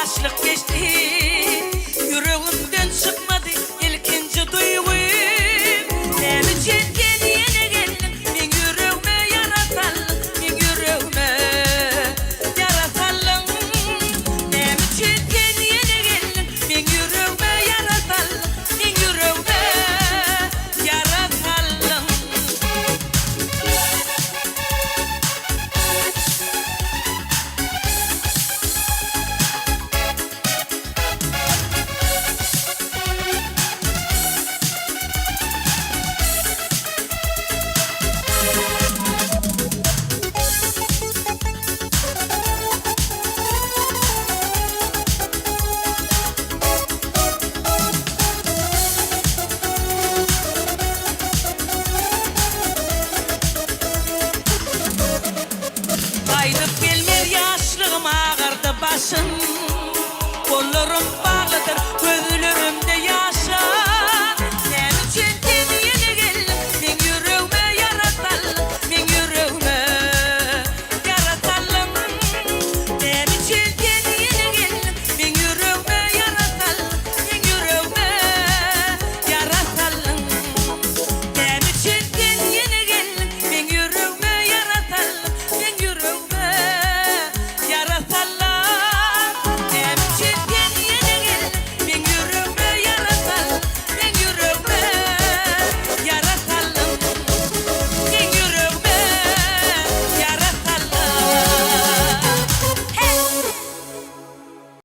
yaşlık geçti. Yüreğimden çıkmadı. İlkinci duygu. Deli Aydıp gelmir yaşlığım ağırdı başım